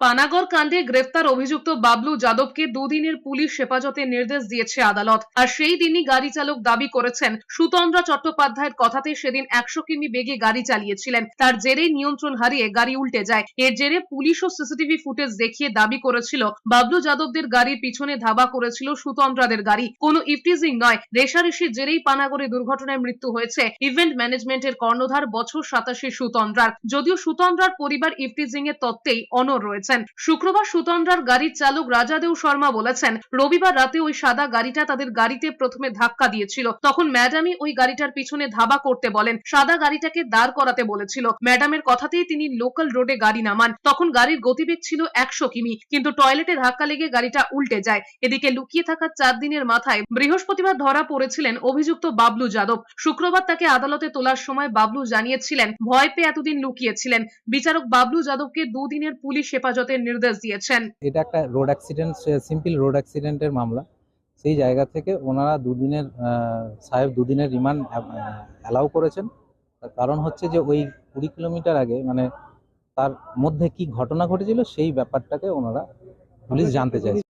পানাগড় কাণ্ডে গ্রেফতার অভিযুক্ত বাবলু যাদবকে দুদিনের পুলিশ হেফাজতে নির্দেশ দিয়েছে আদালত। আর সেই দিনই গাড়ি চালক দাবি করেছেন, সুতন্দ্রা চট্টোপাধ্যায়ের কথাতে সেদিন একশো কিমি বেগে গাড়ি চালিয়েছিলেন। তার জেরেই নিয়ন্ত্রণ হারিয়ে গাড়ি উল্টে যায়। এর জেরে পুলিশ ও সিসিটিভি ফুটেজ দেখিয়ে দাবি করেছিল, বাবলু যাদবদের গাড়ির পিছনে ধাবা করেছিল সুতন্দ্রাদের গাড়ি। কোনো ইফটিজিং নয় রেশারেশির জেরেই পানাগড়ে দুর্ঘটনায় মৃত্যু হয়েছে। ইভেন্ট ম্যানেজমেন্টের কর্ণধার বছর সাতাশি সুতন্দ্রার। যদিও সুতন্দ্রার পরিবার ইফটিজিং এর তত্ত্বেই অনর রয়েছেন শুক্রবার সুতন্দ্রার গাড়ির চালক রাজাদেও শর্মা বলেছেন, রবিবার রাতে ওই সাদা গাড়িটা তাদের গাড়িতে প্রথমে ধাক্কা দিয়েছিল। তখন ম্যাডামই ওই গাড়িটার পিছনে ধাবা করতে বলেন, সাদা গাড়িটাকে দাঁড় করাতে বলেছিল। ম্যাডামের কথাতেই তিনি লোকাল রোডে গাড়ি নামান। তখন গাড়ির গতিবেগ ছিল একশো কিমি, কিন্তু টয়লেটে ধাক্কা লেগে গাড়িটা উল্টে যায়। এদিকে লুকিয়ে থাকা চার দিনের মাথায় বৃহস্পতিবার ধরা পড়েছিলেন অভিযুক্ত বাবলু যাদব। শুক্রবার তাকে আদালতে তোলার সময় বাবলু জানিয়েছিলেন, ভয় পেয়ে এতদিন লুকিয়েছিলেন। বিচারক বাবলু যাদবকে দুদিনের পুলিশ হেফাজতের নির্দেশ দিয়েছেন। এটা একটা রোড অ্যাক্সিডেন্ট সিম্পল রোড অ্যাক্সিডেন্টের মামলা। সেই জায়গা থেকে ওনারা দুদিনের সাহেব দুদিনের রিমান্ড অ্যালাউ করেছেন। তার কারণ হচ্ছে যে ওই কুড়ি কিলোমিটার আগে মানে তার মধ্যে কি ঘটনা ঘটেছিল সেই ব্যাপারটাকে ওনারা পুলিশ জানতে চাইছে।